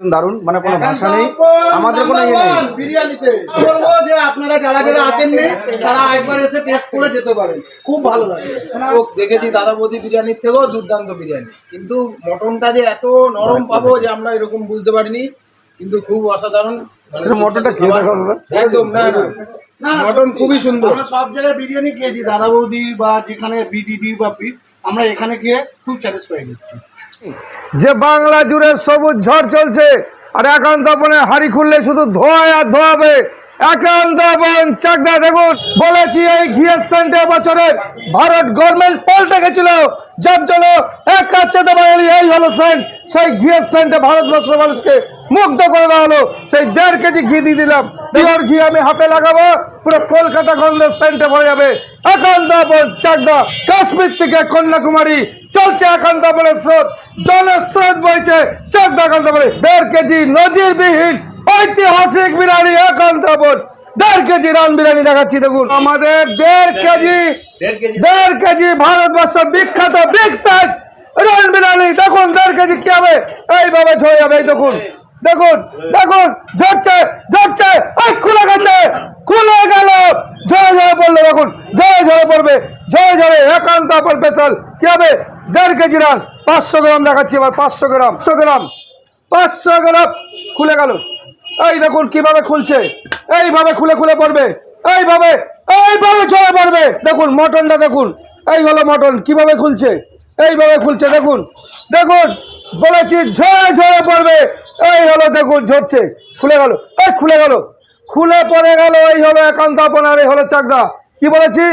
দারুণ মানে কোনো ভাষা নেই। আমাদের কোনো ইয়ে নেই। বিরিয়ানিতে। বলব যে আপনারা যারা যারা তারা একবার এসে টেস্ট করে যেতে পারেন। খুব ভালো লাগে। ও দেখেছি দাদা বৌদি বিরিয়ানির থেকেও দুর্দান্ত বিরিয়ানি। কিন্তু মটনটা যে এত নরম পাবো যে আমরা এরকম বুঝতে পারিনি কিন্তু খুব অসাধারণ। মানে মটনটা খেয়ে দেখো একদম না না। মটন খুবই সুন্দর। আমরা সব জায়গায় বিরিয়ানি খেয়েছি দাদা বৌদি বা যেখানে বিডিডি বা পি আমরা এখানে গিয়ে খুব স্যাটিসফাইড হচ্ছি। যে বাংলা জুড়ে সবুজ ঝড় চলছে, আর একান্ত বনে হাড়ি খুললে শুধু ধোয়ায় আর ধোয়াবে। একান্ত বন, চাকদা দেখুন, বলেছি এই ঘিয়ের সেন্টে বছরের ভারত গভর্নমেন্ট পাল্টে গেছিল। যার জন্য এক চেতে এই হলো সেন্ট। সেই ঘিয়ের সেন্টে ভারতবর্ষের মানুষকে মুগ্ধ করে দেওয়া হলো। সেই দেড় কেজি ঘি দিয়ে দিলাম। পিওর ঘি আমি হাতে লাগাবো, পুরো কলকাতা গন্ধের সেন্টে ভরে যাবে। একান্ত বন, চাকদা, কাশ্মীর থেকে কন্যাকুমারী, চলছে একান্ত বলে স্রোত। জলের স্রোত বইছে চোখ একান্ত বলে দেড় কেজি নজিরবিহীন ঐতিহাসিক বিরিয়ানি একান্ত বন দেড় কেজি রান বিরিয়ানি দেখাচ্ছি দেখুন। আমাদের দেড় কেজি দেড় কেজি। ভারতবর্ষ বিখ্যাত বিগ সাইজ রান বিরিয়ানি। দেখুন দেড় কেজি কি হবে? এইভাবে ঝরে যাবে এই দেখুন। দেখুন দেখুন ঝরছে ঝরছে খুলে গেছে খুলে গেল। ঝরে ঝরে পড়ল দেখুন ঝরে ঝরে পড়বে। ঝরে ঝরে একান্ত আপন স্পেশাল কি হবে? দেড় কেজি রান পাঁচশো গ্রাম দেখাচ্ছি এবার, পাঁচশো গ্রাম পাঁচশো গ্রাম পাঁচশো গ্রাম, খুলে গেল। এই দেখুন কীভাবে খুলছে। এইভাবে খুলে খুলে পড়বে। এইভাবে এইভাবে ঝরে পড়বে। দেখুন, মটনটা দেখুন। এই হলো মটন, কীভাবে খুলছে? এইভাবে খুলছে, দেখুন। দেখুন, বলেছি ঝরে ঝরে পড়বে। এই হলো দেখুন, ঝরছে। খুলে গেল, এই খুলে গেল। খুলে পড়ে গেল, এই হলো একান্ত আপনার এই হলো চাকদা। কি বলেছি?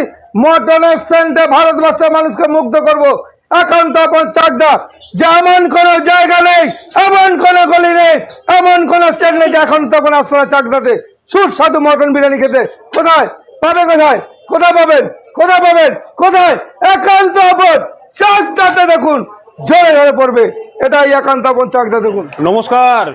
মটনের সেন্টে ভারতবর্ষের মানুষকে মুগ্ধ করব। একান্ত আপন চাকদা। যে এমন কোনো জায়গা নেই, এমন কোনো গলি নেই, এমন কোনো স্টেট নেই যে এখন তখন আসলে চাকদাতে। সুস্বাদু মটন বিরিয়ানি খেতে। কোথায়? পাবে কোথায়? কোথায় পাবেন? কোথায় পাবেন? কোথায়? একান্ত আপন চাকদাতে দেখুন ঝরে ঝরে পড়বে। এটাই একান্ত আপন চাকদা দেখুন। নমস্কার।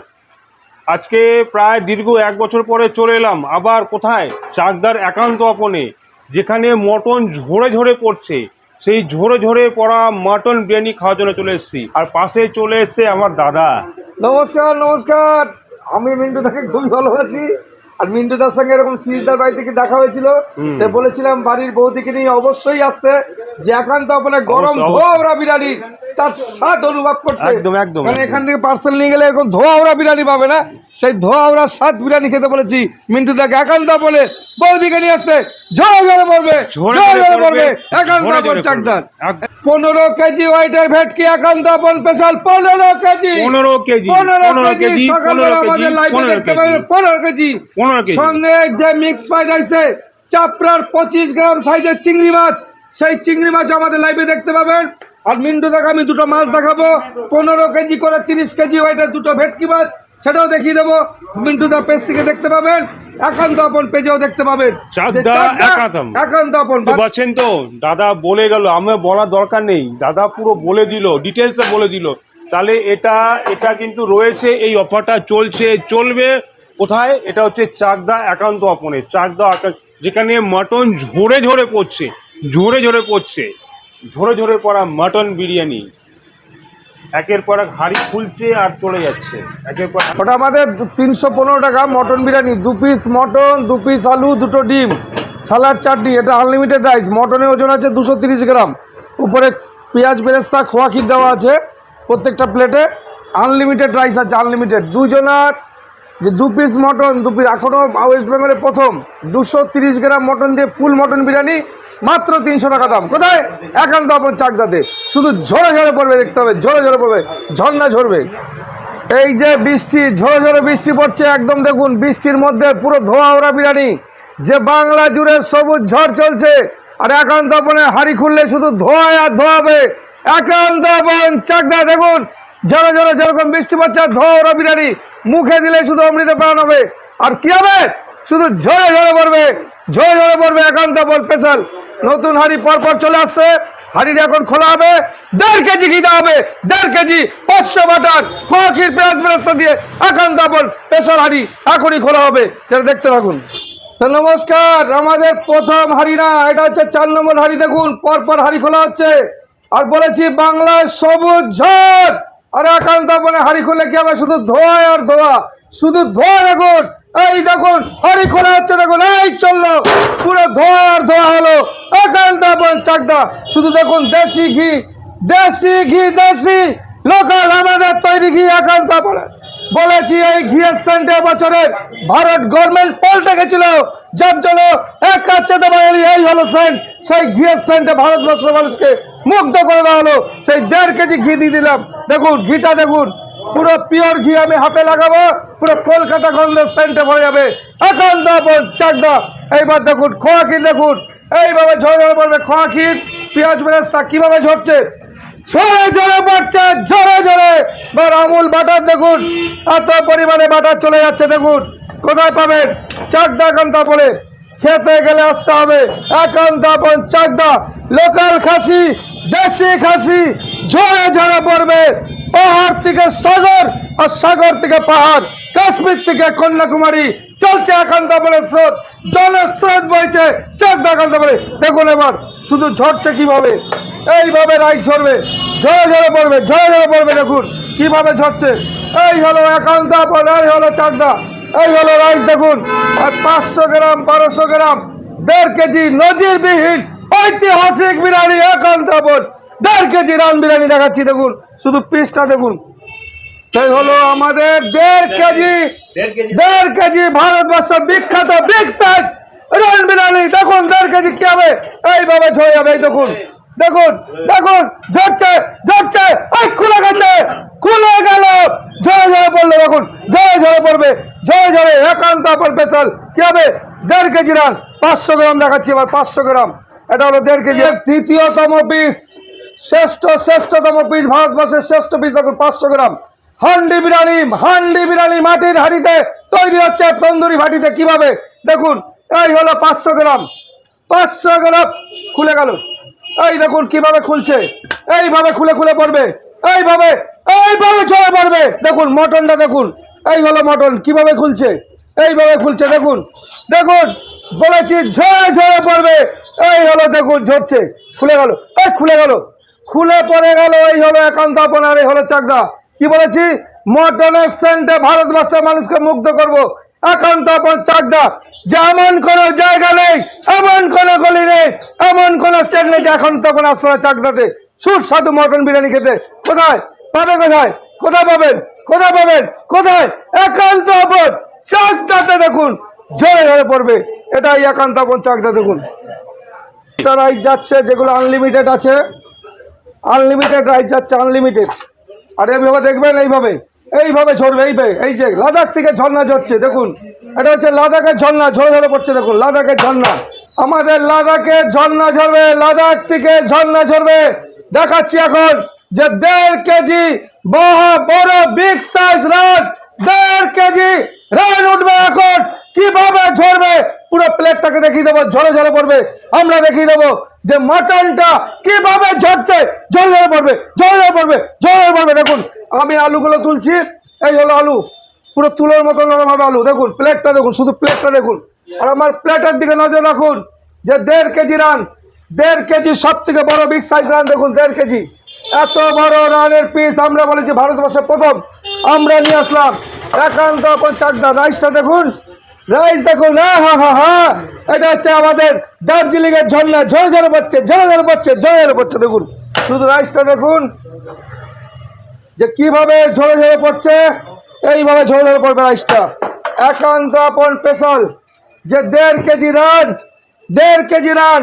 আজকে প্রায় দীর্ঘ এক বছর পরে চলে এলাম। আবার কোথায়? চাকদার একান্ত আপনে। যেখানে মটন ঝরে ঝরে পড়ছে সেই ঝরে ঝরে পড়া মটন বিরিয়ানি খাওয়ার জন্য চলে এসেছি। আর পাশে চলে এসছে আমার দাদা। নমস্কার নমস্কার। আমি মিন্টু তাকে খুবই ভালোবাসি। আর মিন্টু দার সঙ্গে এরকম সিরিজদার বাড়ি থেকে দেখা হয়েছিল। বলেছিলাম বাড়ির বৌদিকে নিয়ে অবশ্যই আসতে যে একান্ত আপনার গরম ধোয়া ওরা বিরিয়ানি তার স্বাদ অনুভব করতে। একদম, একদম, মানে এখান থেকে পার্সেল নিয়ে গেলে এরকম ধোয়া ওরা বিরিয়ানি পাবে না। সেই ধোয়া ওরা স্বাদ বিরিয়ানি খেতে বলেছি। মিন্টু দাকে একান্ত বলে বৌদিকে নিয়ে আসতে। ঝরে ঝরে পড়বে ঝরে ঝরে পড়বে, একান্ত আপন চাকদার। পনেরো কেজি হোয়াইটের ভেটকি একান্ত আপন স্পেশাল পনেরো কেজি। পনেরো কেজি পনেরো কেজি সকালবেলা আমাদের লাইভে দেখতে পাবে পনেরো কেজি। সঙ্গে যে মিক্স ফ্রাইড রাইসে চাপড়ার পঁচিশ গ্রাম সাইজের চিংড়ি মাছ সেই চিংড়ি মাছ আমাদের লাইভে দেখতে পাবেন। আর মিন্টু দেখ আমি দুটো মাছ দেখাবো। পনেরো কেজি করে তিরিশ কেজি ওয়েটের দুটো ভেটকি মাছ সেটাও দেখিয়ে দেবো। মিন্টু দা পেজ থেকে দেখতে পাবেন। একান্ত আপন পেজেও দেখতে পাবেন। একান্ত আপন। পারছেন তো দাদা বলে গেল আমার বলার দরকার নেই। দাদা পুরো বলে দিল ডিটেলসে বলে দিল। তাহলে এটা এটা কিন্তু রয়েছে এই অফারটা চলছে চলবে। কোথায়? এটা হচ্ছে চাকদা একান্ত অপনে চাকদা যেখানে মটন ঝরে ঝরে পড়ছে ঝরে ঝরে পড়ছে ঝরে ঝরে পড়া মটন বিরিয়ানি। একের পর এক হাড়ি খুলছে আর চলে যাচ্ছে। একের পর ওটা আমাদের তিনশো পনেরো টাকা মটন বিরিয়ানি। দু পিস মটন দু পিস আলু, দুটো ডিম সালাড চাটনি। এটা আনলিমিটেড রাইস মটনের ওজন আছে দুশো তিরিশ গ্রাম। উপরে পেঁয়াজ বেরেস্তা, খোয়া দেওয়া আছে প্রত্যেকটা প্লেটে আনলিমিটেড রাইস আছে আনলিমিটেড দুজনার যে দু পিস মটন দু পিস এখনও ওয়েস্ট বেঙ্গলে প্রথম। দুশো তিরিশ গ্রাম মটন দিয়ে ফুল মটন বিরিয়ানি, মাত্র তিনশো টাকা দাম। কোথায়? একান্ত আপন চাকদাতে। শুধু ঝরে ঝরে পড়বে, দেখতে হবে। ঝরে ঝরে পড়বে, ঝর্ণা ঝরবে। এই যে বৃষ্টি, ঝরে ঝরে বৃষ্টি পড়ছে, একদম দেখুন, বৃষ্টির মধ্যে পুরো ধোয়া ওরা বিরিয়ানি। যে বাংলা জুড়ে সবুজ ঝড় চলছে, আর একান্ত আপনে হাড়ি খুললে শুধু ধোয়ায় আর ধোয়াবে একান্ত আপন চাকদা, দেখুন, ঝরে ঝরে যেরকম বৃষ্টি পড়ছে, আর ধোয়া ওরা বিরিয়ানি। মুখে দিলে শুধু অমৃত প্রাণ হবে। আর কি হবে? শুধু ঝরে ঝরে পড়বে। ঝরে ঝরে পড়বে একান্ত বল স্পেশাল নতুন হাড়ি পরপর চলে আসছে। হাড়িটা এখন খোলা হবে। দেড় কেজি ঘি দেওয়া হবে। দেড় কেজি পাঁচশো বাটার খোয়াখির পেঁয়াজ বেরেস্তা দিয়ে একান্ত বল স্পেশাল হাড়ি এখনই খোলা হবে। সেটা দেখতে থাকুন। নমস্কার, আমাদের প্রথম হাড়ি না, এটা হচ্ছে চার নম্বর হাড়ি। দেখুন, পরপর হাড়ি খোলা হচ্ছে। আর বলেছি বাংলায় সবুজ ঝড়। আর একান্ত আপনে হাড়ি খুলে কি হবে শুধু ধোয়া আর ধোয়া? শুধু ধোয়া দেখুন এই দেখুন, হাড়ি খোলা হচ্ছে, দেখুন, এই চলল। পুরো ধোয়া আর ধোয়া হলো। একান্ত চাকদা শুধু দেখুন, দেশি ঘি দেশি ঘি, দেশি। লোকাল আমাদের তৈরি ঘি একান্ত আপনে বলেছি, এই ঘিয়ের সেন্টে বছরের ভারত গভর্নমেন্ট পাল্টে গেছিল। যার জন্য এক কাছে এই হলো সেন্ট সেই ঘিয়ের সেন্টে ভারতবর্ষের মানুষকে মুগ্ধ করে দেওয়া সেই দেড় কেজি ঘি দিয়ে দিলাম। দেখুন, ঘিটা দেখুন। পুরো পিওর ঘি আমি হাতে লাগাবো। পুরো কলকাতা গন্ধের সেন্টে ভরে যাবে। একান্ত আপন চাকদা। এইবার দেখুন, খোয়া দেখুন। এইভাবে ঝরে পড়বে খোয়া ক্ষীর। পেঁয়াজ বেরেস্তা কীভাবে ঝরছে? ঝরে ঝরে পড়ছে, ঝরে ঝরে। বা আমুল বাটার দেখুন। এত পরিমাণে বাটার চলে যাচ্ছে, দেখুন। কোথায় পাবেন? চাকদা কান্তা পড়ে খেতে গেলে আসতে হবে। একান্ত চাকদা। লোকাল খাসি। দেশি খাসি ঝরে ঝরে পড়বে। পাহাড় থেকে সাগর আর সাগর থেকে পাহাড়। কাশ্মীর থেকে কন্যাকুমারী। চলছে একান্ত আপনে স্রোত। জলের স্রোত বইছে চাকদা একান্ত পড়ে দেখুন এবার, শুধু ঝরছে কীভাবে? এইভাবে রাইস ঝরবে। ঝরে ঝরে পড়বে ঝরে ঝরে পড়বে, দেখুন কীভাবে ঝরছে। এই হলো একান্ত এই হলো চাকদা। এই হলো রাইস, দেখুন। আর পাঁচশো গ্রাম, বারোশো গ্রাম, দেড় কেজি নজিরবিহীন ঐতিহাসিক বিরিয়ানি একান্ত দেড় কেজি রান বিরিয়ানি দেখাচ্ছি দেখুন। শুধু পিসটা দেখুন। এই হলো আমাদের দেড় কেজি। দেড় কেজি। ভারতবর্ষ বিখ্যাত বিগ সাইজ রান বিরিয়ানি। দেখুন দেড় কেজি কি হবে? এইভাবে ঝরে যাবে দেখুন। দেখুন দেখুন ঝরছে ঝরছে ওই খুলে গেছে খুলে গেল। ঝরে ঝরে পড়ল দেখুন ঝরে ঝরে পড়বে ঝরে ঝরে একান্ত স্পেশাল কি হবে? দেড় কেজি রান পাঁচশো গ্রাম দেখাচ্ছি এবার পাঁচশো গ্রাম। এটা হলো দেড় কেজি। তৃতীয়তম পিস শ্রেষ্ঠ, শ্রেষ্ঠতম পিস ভারতবর্ষের শ্রেষ্ঠ পিস দেখুন, পাঁচশো গ্রাম। হান্ডি বিরিয়ানি হান্ডি বিরিয়ানি মাটির হাঁড়িতে তৈরি হচ্ছে তন্দুরি ভাটিতে কীভাবে? দেখুন, এই হলো পাঁচশো গ্রাম। পাঁচশো গ্রাম, খুলে গেল। এই দেখুন কীভাবে খুলছে। এইভাবে খুলে খুলে পড়বে। এইভাবে এইভাবে ছড়ে পড়বে। দেখুন, মটনটা দেখুন। এই হলো মটন, কীভাবে খুলছে? এইভাবে খুলছে, দেখুন। দেখুন, বলেছি, ঝরে ঝরে পড়বে। এই হলো দেখুন ঝরছে, খুলে গেল, এই খুলে গেল। খুলে পড়ে গেল, এই হলো একান্ত আপনার, এই হলো চাকদা। কি বলেছি? মটনের সেন্টে ভারতবর্ষের মানুষকে মুগ্ধ করব। একান্ত আপন চাকদা। যে এমন কোনো জায়গা নেই, এমন কোনো গলি নেই, এমন কোনো স্টেট নেই যে এখন তখন আসলে চাকদাতে। সুস্বাদু মটন বিরিয়ানি খেতে। কোথায়? পাবে কোথায়? কোথায় পাবেন? কোথায় পাবেন? কোথায়? একান্ত আপন চাকদাতে দেখুন ঝরে ঝরে পড়বে। এটাই একান্ত আপন চাকদা দেখুন। রাইস যাচ্ছে, যেগুলো আনলিমিটেড আছে। আনলিমিটেড রাইস যাচ্ছে আনলিমিটেড আর এইভাবে দেখবেন, এইভাবে। এইভাবে ঝরবে এইভাবে এই যে, লাদাখ থেকে ঝর্ণা ঝরছে, দেখুন। এটা হচ্ছে লাদাখের ঝর্ণা, ঝরে ঝরে পড়ছে, দেখুন, লাদাখের ঝর্ণা। আমাদের লাদাখের ঝর্ণা ঝরবে, লাদাখ থেকে ঝর্ণা ঝরবে। দেখাচ্ছি এখন যে দেড় কেজি বড় বিগ সাইজ রান দেড় কেজি রান উঠবে এখন। কীভাবে পুরো প্লেটটাকে দেখিয়ে দেবো, ঝরে ঝরে পড়বে। আমরা দেখিয়ে দেবো যে মাটনটা কীভাবে ঝরছে, ঝরে ঝরে পড়বে, ঝরে ঝরে পড়বে, ঝরে ঝরে পড়বে। দেখুন, আমি আলুগুলো তুলছি, এই হলো আলু। পুরো তুলোর মতো নরম হবে আলু। দেখুন, প্লেটটা দেখুন, শুধু প্লেটটা দেখুন। আর আমার প্লেটের দিকে নজর রাখুন, যে দেড় কেজি রান, দেড় কেজি সব থেকে বড় বিগ সাইজ রান, দেখুন, দেড় কেজি। এত বড় রানের পিস আমরা বলেছি ভারতবর্ষে প্রথম। আমরা নিয়ে আসলাম একান্ত চাকদা। রাইসটা দেখুন রাইস দেখুন হ্যাঁ হ্যাঁ হ্যাঁ হ্যাঁ এটা হচ্ছে আমাদের দার্জিলিং এর ঝর্ণা। ঝরে ঝরে পড়ছে ঝরে ঝরে পড়ছে ঝরে ঝরে পড়ছে দেখুন। শুধু রাইসটা দেখুন। যে কীভাবে ঝরে ঝরে পড়ছে, এইভাবে ঝরে ঝরে পড়বে রাইসটা একান্ত আপন স্পেশাল যে দেড় কেজি রান, দেড় কেজি রান।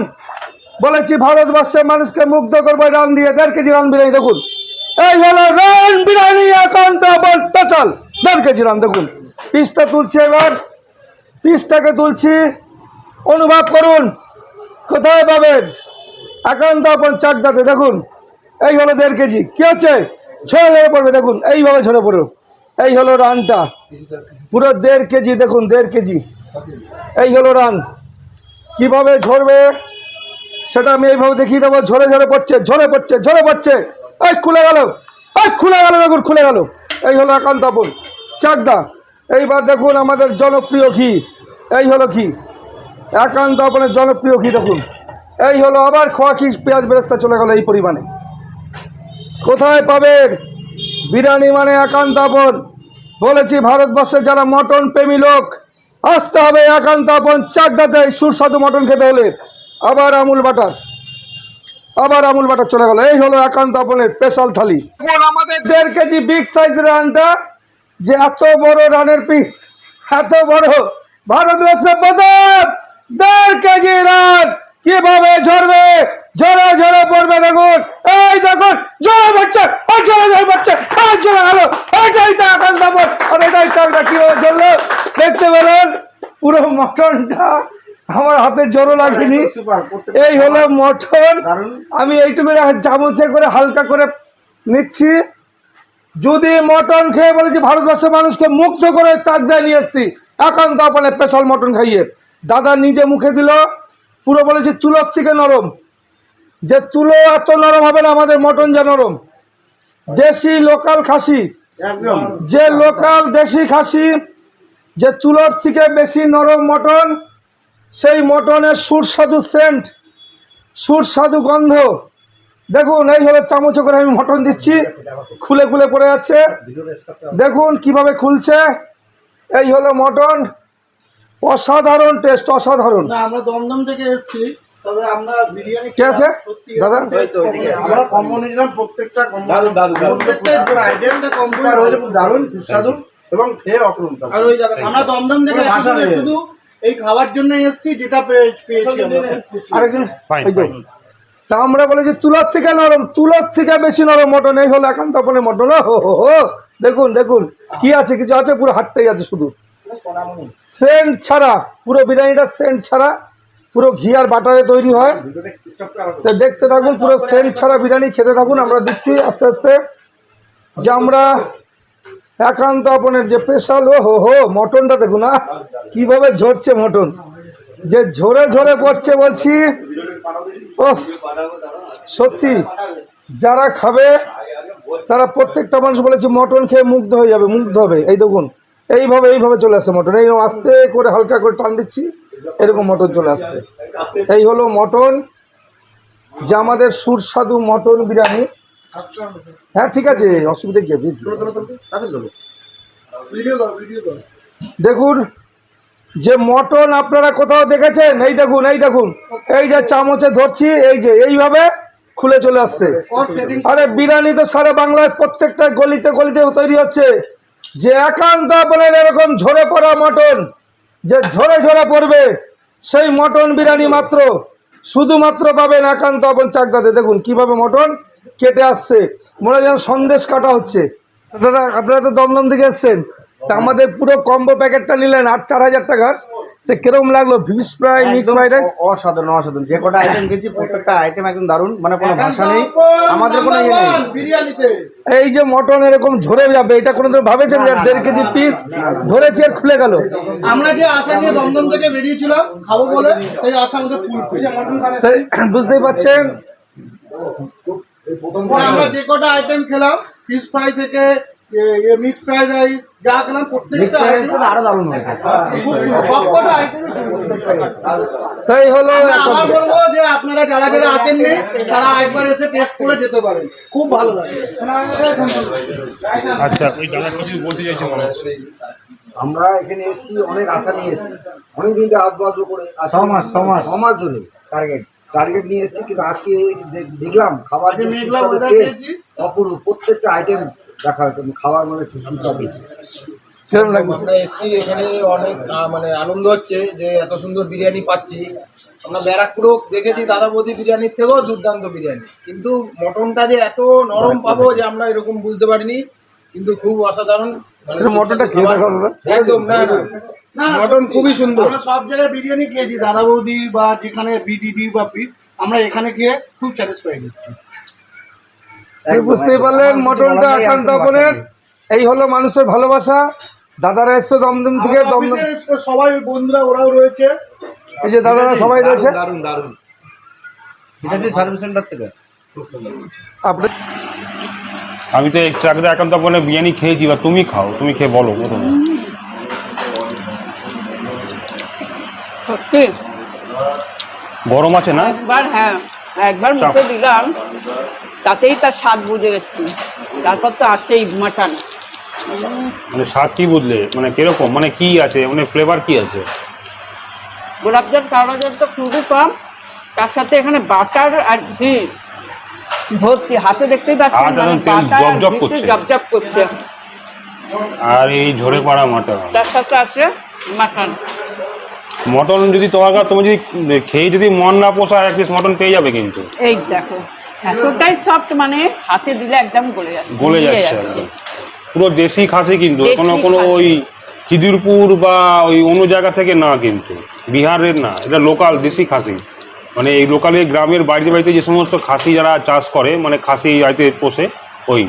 বলেছি ভারতবর্ষের মানুষকে মুগ্ধ করব রান দিয়ে। দেড় কেজি রান বিরিয়ানি, দেখুন। এই হলো রান বিরিয়ানি, একান্ত আপন স্পেশাল দেড় কেজি রান, দেখুন। পিসটা তুলছে এবার। পিসটাকে তুলছি। অনুভব করুন, কোথায় পাবেন? একান্ত আপন চাকদাতে, দেখুন, এই হলো দেড় কেজি। কি হচ্ছে? ঝরে ঝরে পড়বে, দেখুন, এইভাবে ঝরে পড়ো এই হলো রানটা। পুরো দেড় কেজি, দেখুন, দেড় কেজি। এই হলো রান। কীভাবে ঝরবে, সেটা আমি এইভাবে দেখিয়ে দেবো। ঝরে ঝরে পড়ছে ঝরে পড়ছে ঝরে পড়ছে। এই, খুলে গেল। এই, খুলে গেল, দেখুন, খুলে গেল। এই হলো একান্ত আপন চাকদা। এইবার দেখুন আমাদের জনপ্রিয় ঘি। এই হলো ঘি। একান্ত আপনের জনপ্রিয় ঘি দেখুন। এই হলো আবার খোয়া ঘি, পেঁয়াজ বেরেস্তা চলে গেল এই পরিমাণে। কোথায় পাবেন? বিরিয়ানি মানে একান্ত আপন। বলেছি ভারতবর্ষে যারা মটন প্রেমী লোক, আসতে হবে একান্ত আপন চাকদাতে সুস্বাদু মটন খেতে হলে। আবার আমুল বাটার। আবার আমুল বাটার চলে গেল। এই হলো একান্ত আপনের স্পেশাল থালি। আমাদের দেড় কেজি বিগ সাইজের রানটা যে এত বড় রানের পিস এত বড় ভারতবর্ষে প্রথম দেড় কেজি রান কীভাবে ঝরবে? ঝরে ঝরে পড়বে দেখুন। এই দেখুন জোরে পড়ছে ওই জোরে জোরে পড়ছে এই জোরে গেল এটাই তো একান্ত আপন আর এটাই চাকদা কীভাবে চলল দেখতে পেলেন পুরো মটনটা আমার হাতে জোরও লাগেনি। এই হলো মটন। আমি এইটুকু চামচে করে হালকা করে নিচ্ছি। যদি মটন খেয়ে বলেছি ভারতবর্ষের মানুষকে মুক্ত করে চাকদায় নিয়ে এসছি একান্ত আপনে স্পেশাল মটন খাইয়ে। দাদা নিজে মুখে দিল পুরো বলেছি তুলোর থেকে নরম। যে তুলো এত নরম হবে না আমাদের মটন যা নরম। দেশি লোকাল খাসি। যে লোকাল দেশি খাসি যে তুলোর থেকে বেশি নরম মটন সেই মটনের সুস্বাদু সেন্ট সুস্বাদু গন্ধ। দেখুন এই হলো চামচে করে আমি মটন দিচ্ছি। খুলে খুলে পড়ে যাচ্ছে। দেখুন কীভাবে খুলছে। এই হলো মটন। অসাধারণ টেস্ট অসাধারণ। আমরা দমদম থেকে এসেছি তবে আমরা বিরিয়ানি কে আছে? দাদা? আমরা কম্বো নিয়েছিলাম প্রত্যেকটা প্রত্যেকটা আইটেমটা কম হয়েছে খুব দারুণ সুস্বাদু এবং খেয়ে অপরূপ আর ওই দাদা আমরা দমদম থেকে। শুধু এই খাওয়ার জন্য এসেছি যেটা পেয়ে- পেয়েছি আরেকজন তো। আমরা বলেছি তুলার থেকে নরম তুলার থেকে বেশি নরম মটন এই হলো একান্ত আপনের মটন। হো হো হো দেখুন দেখুন কি আছে কিছু আছে? পুরো হাটটাই আছে শুধু। সেন্ট ছাড়া পুরো বিরিয়ানিটা সেন্ট ছাড়া পুরো ঘি আর বাটারে তৈরি হয়। তো দেখতে থাকুন পুরো সেন্ট ছাড়া বিরিয়ানি খেতে থাকুন আমরা দিচ্ছি আস্তে আস্তে। যে আমরা একান্ত আপনের যে স্পেশাল ও হো হো মটনটা দেখুন না কীভাবে ঝরছে মটন। যে ঝরে ঝরে পড়ছে বলছি সত্যি যারা খাবে তারা প্রত্যেকটা মানুষ বলেছে মটন খেয়ে মুগ্ধ হয়ে যাবে মুগ্ধ হবে। এই দেখুন এইভাবে এইভাবে চলে আসছে মটন। এই আস্তে করে হালকা করে টান দিচ্ছি এরকম মটন চলে আসছে। এই হলো মটন যে আমাদের সুস্বাদু মটন বিরিয়ানি। হ্যাঁ ঠিক আছে অসুবিধা কি আছে? দেখুন যে মটন আপনারা কোথাও দেখেছেন? এই দেখুন এই দেখুন। এই যে চামচে ধরছি, এই যে, এইভাবে খুলে চলে আসছে। আরে বিরিয়ানি তো সারা বাংলায় প্রত্যেকটা গলিতে গলিতে তৈরি হচ্ছে। যে একান্ত আপনার এরকম ঝরে পড়া মটন, যে ঝরে ঝরে পড়বে, সেই মটন বিরিয়ানি মাত্র, শুধুমাত্র পাবেন একান্ত আপন চাকদাতে। দেখুন কীভাবে মটন কেটে আসছে। মনে যেন সন্দেশ কাটা হচ্ছে। দাদা, আপনারা তো দমদম থেকে এসছেন। তা আমাদের পুরো কম্বো প্যাকেটটা নিলেন আট চার হাজার টাকার। তো কীরকম লাগল? Fish fry mix fried rice অসাধারণ অসাধারণ। যে কটা আইটেম গেছি প্রত্যেকটা আইটেম একদম দারুণ মানে কোনো ভাষা নেই। আমাদের কোনো ইয়ে নেই। এই যে মটন এরকম ঝরে যাবে এটা কোনোদিন ভাবেছেন যে দেড় কেজি পিস ধরেছে আর খুলে গেল? আমরা যে আশা নিয়ে দমদম থেকে বেরিয়েছিলাম খাব বলে সেই আশা আমাদের বুঝতেই পারছেন আমরা যে কটা আইটেম খেলাম ফিশ ফ্রাই থেকে মিক্স ফ্রাইড রাইস যা খেলাম প্রত্যেকটা আরও দারুণ হয়েছে সব আইটেম তাই হলো আবার বলব যে আপনারা যারা যারা আছেননি তারা একবার এসে টেস্ট করে যেতে পারেন। খুব ভালো লাগে। আচ্ছা ওই দাদা কিছু বলতে চাইছে মনে? আমরা এখানে এসেছি অনেক আশা নিয়ে এসেছি। অনেক দিন ধরে আসব আসব করে আজকে ছ মাস, ছ মাস। ছ মাস ধরে। টার্গেট টার্গেট নিয়ে এসেছি কিন্তু আজকে দেখলাম খাবার। অপূর্ব প্রত্যেকটা আইটেম দেখা কিন্তু খাবার মানে সুস্বাদু লাগবে আমরা এসছি এখানে অনেক মানে আনন্দ হচ্ছে যে এত সুন্দর বিরিয়ানি পাচ্ছি। আমরা ব্যারাকপুরেও দেখেছি দাদা বৌদি বিরিয়ানির থেকেও দুর্দান্ত বিরিয়ানি। কিন্তু মটনটা যে এত নরম পাবো যে আমরা এরকম বুঝতে পারিনি। কিন্তু খুব অসাধারণ মানে মটনটা খেয়ে খাবার। একদম না না। না, না, মটন খুবই সুন্দর। আমরা সব জায়গায় বিরিয়ানি খেয়েছি দাদা বৌদি বা যেখানে বিডিডি বা আমরা এখানে খেয়ে খুব স্যাটিসফাইড হচ্ছি। বুঝতেই পারলেন মটনটা একান্ত আপনের এই হলো মানুষের ভালোবাসা। দাদারা এসছে দমদম থেকে দমদম সবাই বন্ধুরা ওরাও রয়েছে। এই যে দাদারা সবাই রয়েছে। দারুণ দারুণ। সার্ভিস সেন্টার থেকে? আপনি আমি তো চাকদা একান্ত আপনে বিরিয়ানি খেয়েছি বা তুমি খাও তুমি খেয়ে বলো প্রথমে সত্যি? গরম আছে না? একবার হ্যাঁ একবার মুখে দিলাম। তাতেই তার স্বাদ বুঝে গেছি। তারপর তো আছেই মাটন মানে স্বাদ কি বুঝলে? মানে কীরকম? মানে কি আছে? মানে ফ্লেভার কি আছে? গোলাপজাম কালোজাম তো খুবই কম। তার সাথে এখানে বাটার আর ঘি ভর্তি। হাতে দেখতেই পাচ্ছেন হাত মানে বাটার জবজব করছে। আর এই ঝরে পড়া মাটন তার সাথে আছে মাটন। মটন যদি তোমার তুমি যদি খেয়ে যদি মন না পোষায় এক পিস মটন পেয়ে যাবে কিন্তু। এই দেখো। এতটাই সফট মানে হাতে দিলে একদম গলে যাচ্ছে। গলে যাচ্ছে পুরো দেশি খাসি কিন্তু কোনো কোনো ওই খিদিরপুর বা ওই অন্য জায়গা থেকে না কিন্তু বিহারের না এটা লোকাল দেশি খাসি। মানে এই লোকালে গ্রামের বাড়িতে বাড়িতে যে সমস্ত খাসি যারা চাষ করে মানে খাসি হয়তো পোষে ওই।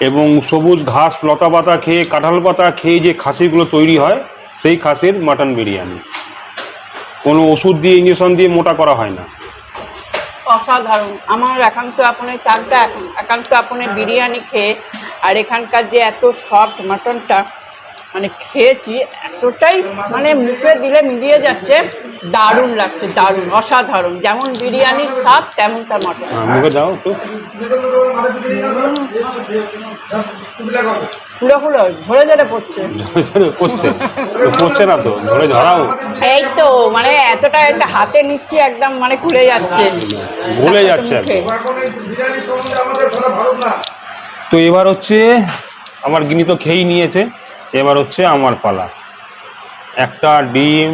এবং সবুজ ঘাস লতা পাতা খেয়ে কাঁঠাল পাতা খেয়ে যে খাসিগুলো তৈরি হয় সেই খাসির মাটন বিরিয়ানি। কোনো ওষুধ দিয়ে ইঞ্জেকশন দিয়ে মোটা করা হয় না। অসাধারণ। আমার একান্ত আপনের চালটা একান্ত আপনের বিরিয়ানি খেয়ে, আর এখানকার যে এত সফট মাটনটা মানে খেয়েছি এতটাই মানে মুখে দিলে মিলিয়ে যাচ্ছে দারুণ লাগছে দারুণ অসাধারণ। যেমন বিরিয়ানির স্বাদ তেমন তার মটন মুখে দাও একটু। ঝরে ঝরে পড়ছে। করছে করছে না তো ধরে ধরাও এই তো মানে এতটা একটা হাতে নিচ্ছি একদম মানে খুলে যাচ্ছে। গলে যাচ্ছে। তো এবার হচ্ছে আমার গিনি তো খেয়েই নিয়েছে। এবার হচ্ছে আমার পালা। একটা ডিম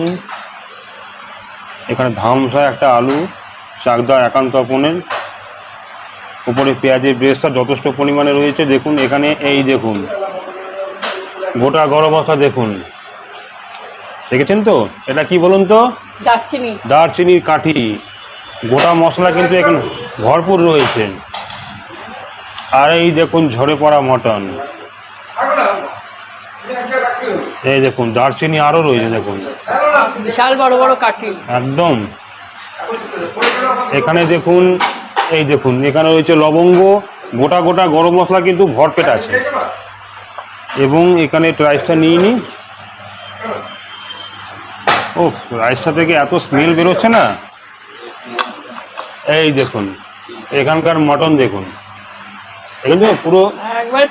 এখানে ধামসা একটা আলু চাকদা একান্ত অপনের উপরে পেঁয়াজের ব্রেসটা যথেষ্ট পরিমাণে রয়েছে। দেখুন এখানে এই দেখুন গোটা গরম মশলা দেখুন। দেখেছেন তো? এটা কি বলুন তো? দারচিনি। দারচিনির কাঠি। গোটা মশলা কিন্তু এখানে ভরপুর রয়েছে। আর এই দেখুন ঝরে পড়া মটন। এই দেখুন দারচিনি আরও রয়েছে দেখুন। বিশাল বড় বড় কাঠি। একদম। এখানে দেখুন এই দেখুন এখানে রয়েছে লবঙ্গ গোটা গোটা গরম মশলা কিন্তু ভরপেট আছে। এবং এখানে রাইসটা নিয়ে নিই ও রাইসটা থেকে এত স্মেল বেরোচ্ছে না। এই দেখুন এখানকার মটন দেখুন। এখানে পুরো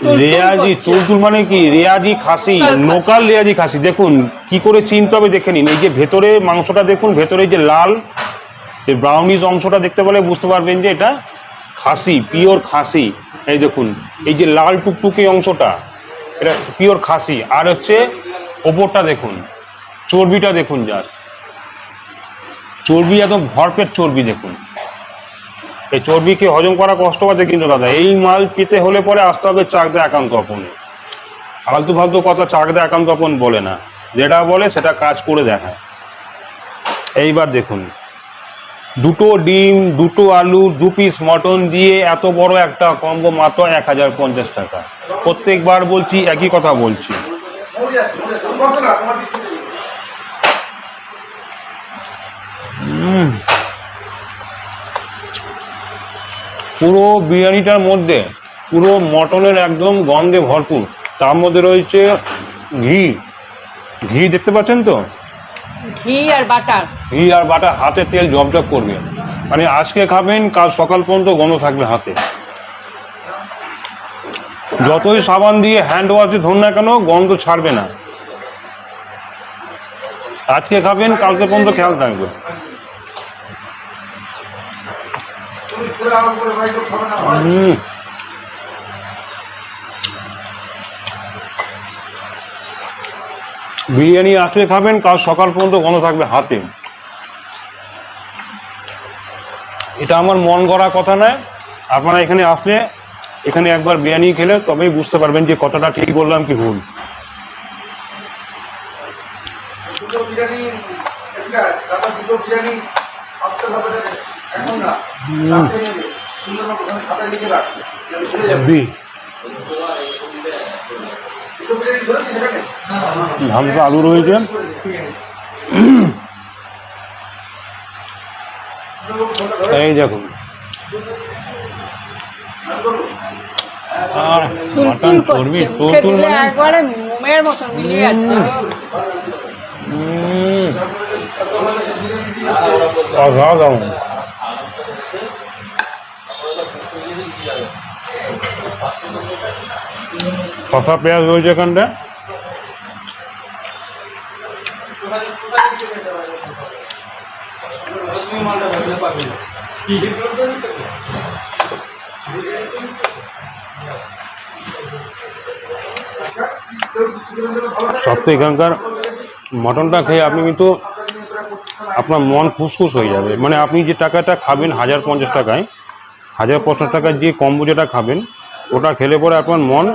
তুলতুল রেয়াজি করছে। মানে কি? রেয়াজি খাসি লোকাল রেয়াজি খাসি। দেখুন কি করে চিনতে হবে দেখে নিন। এই যে ভেতরে মাংসটা দেখুন ভেতরে যে লাল এই ব্রাউনিশ অংশটা দেখতে পেলে বুঝতে পারবেন যে এটা খাসি পিওর খাসি। এই দেখুন এই যে লাল টুকটুকে অংশটা এটা পিওর খাসি। আর হচ্ছে ওপরটা দেখুন চর্বিটা দেখুন যার। চর্বি একদম ভরপেট চর্বি দেখুন। এই চর্বিকে হজম করা কষ্ট আছে কিন্তু দাদা, এই মাল পেতে হলে পরে আসতে হবে চাকদা একান্ত অপনে ফালতু ফালতু কথা চাকদা একান্ত অপন বলে না। যেটা বলে সেটা কাজ করে দেখায়। এইবার দেখুন, দুটো ডিম, দুটো আলু, দু পিস মটন দিয়ে এত বড় একটা কম্বো মাত্র এক হাজার পঞ্চাশ টাকা। প্রত্যেকবার বলছি, একই কথা বলছি। উম। পুরো বিরিয়ানিটার মধ্যে পুরো মটনের একদম গন্ধে ভরপুর। তার মধ্যে রয়েছে ঘি। ঘি দেখতে পাচ্ছেন তো? ঘি আর বাটার। ঘি আর বাটা হাতে তেল জবজব করবে। মানে আজকে খাবেন কাল সকাল পর্যন্ত গন্ধ থাকবে হাতে। যতই সাবান দিয়ে হ্যান্ড ওয়াশে ধরুন না কেন গন্ধ ছাড়বে না। আজকে খাবেন কালকে পর্যন্ত খেয়াল থাকবে। হুম। বিরিয়ানি আজকে খাবেন কাল সকাল পর্যন্ত গন্ধ থাকবে হাতে। এটা আমার মন গড়া কথা নয়। আপনারা এখানে আসলে এখানে একবার বিরিয়ানি খেলে তবেই বুঝতে পারবেন যে কথাটা ঠিক বললাম কি ভুল। বিরিয়ানি বি। ধামটা আলু রয়েছে এই দেখুন। আর মাটন চর্বি দিলে মানে? একবারে মোমের মতন মিলিয়ে যাচ্ছে। অসাধারণ শসা পেঁয়াজ রয়েছে এখানটা? সব তো এখানকার মটনটা খেয়ে আপনি কিন্তু আপনার মন খুশখুশ হয়ে যাবে। মানে আপনি যে টাকাটা খাবেন, হাজার পঞ্চাশ টাকায়, হাজার পঞ্চাশ টাকার যে কম্বো যেটা খাবেন ওটা খেলে পরে আপনার মন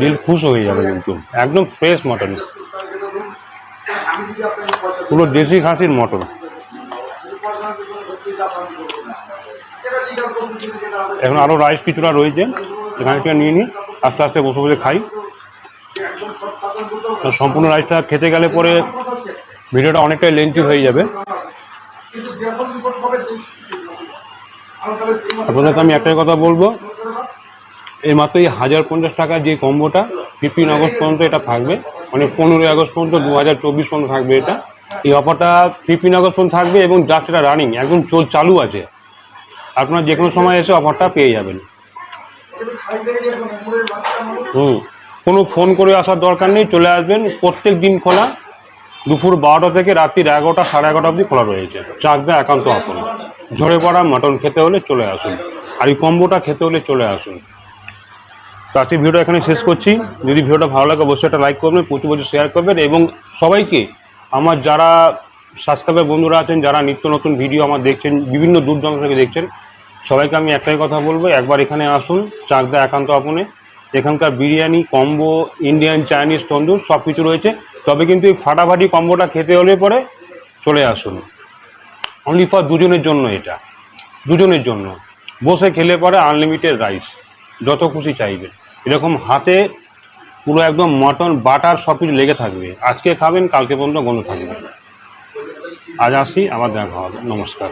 দিল খুশ হয়ে যাবে কিন্তু। একদম ফ্রেশ মটন পুরো দেশি খাসির মটন। এখন আরও রাইস কিছুটা রয়েছে, এখানে একটা নিয়ে নিই আস্তে আস্তে বসে বসে খাই। সম্পূর্ণ রাইসটা খেতে গেলে পরে ভিডিওটা অনেকটাই লেন্থি হয়ে যাবে কিন্তু যখন রিপোর্ট হবে আমি তাহলে সেই মাসে আপনাদেরকে আমি একটাই কথা বলব। এই মাত্র এই হাজার পঞ্চাশ টাকা যে কম্বোটা ফিফটিন আগস্ট পর্যন্ত এটা থাকবে। মানে পনেরোই আগস্ট পর্যন্ত দু হাজার চব্বিশ পর্যন্ত থাকবে এটা। এই অফারটা ফিফটিন আগস্ট পর্যন্ত থাকবে এবং জাস্ট এটা রানিং একদম চল, চালু আছে। আপনারা যে কোনো সময় এসে অফারটা পেয়ে যাবেন। হুম। কোনো ফোন করে আসার দরকার নেই, চলে আসবেন। প্রত্যেক দিন খোলা। দুপুর বারোটা থেকে রাত্রির এগারোটা, সাড়ে এগারোটা অবধি খোলা রয়েছে। চাকদা একান্ত আপন। ঝরে পড়া মাটন খেতে হলে চলে আসুন। আর এই কম্বোটা খেতে হলে চলে আসুন। তো আজকে ভিডিওটা এখানে শেষ করছি। যদি ভিডিওটা ভালো লাগে অবশ্যই একটা লাইক করবেন, প্রচুর প্রচুর শেয়ার করবেন এবং সবাইকে আমার যারা সাবস্ক্রাইবার বন্ধুরা আছেন, যারা নিত্য নতুন ভিডিও আমার দেখছেন, বিভিন্ন দূর থেকে দেখছেন, সবাইকে আমি একটাই কথা বলব, একবার এখানে আসুন চাকদা একান্ত আপনে। এখানকার biryani, combo Indian Chinese tandoor সব কিছু রয়েছে। তবে কিন্তু এই ফাটাফাটি কম্বোটা খেতে হলে পরে চলে আসুন। অনলি ফর দুজনের জন্য এটা। দুজনের জন্য। বসে খেলে পরে আনলিমিটেড রাইস যত খুশি চাইবে এরকম হাতে পুরো একদম মটন বাটার সব কিছু লেগে থাকবে। আজকে খাবেন, কালকে পর্যন্ত গন্ধ থাকবে। আজ আসি, আবার দেখা হবে। নমস্কার।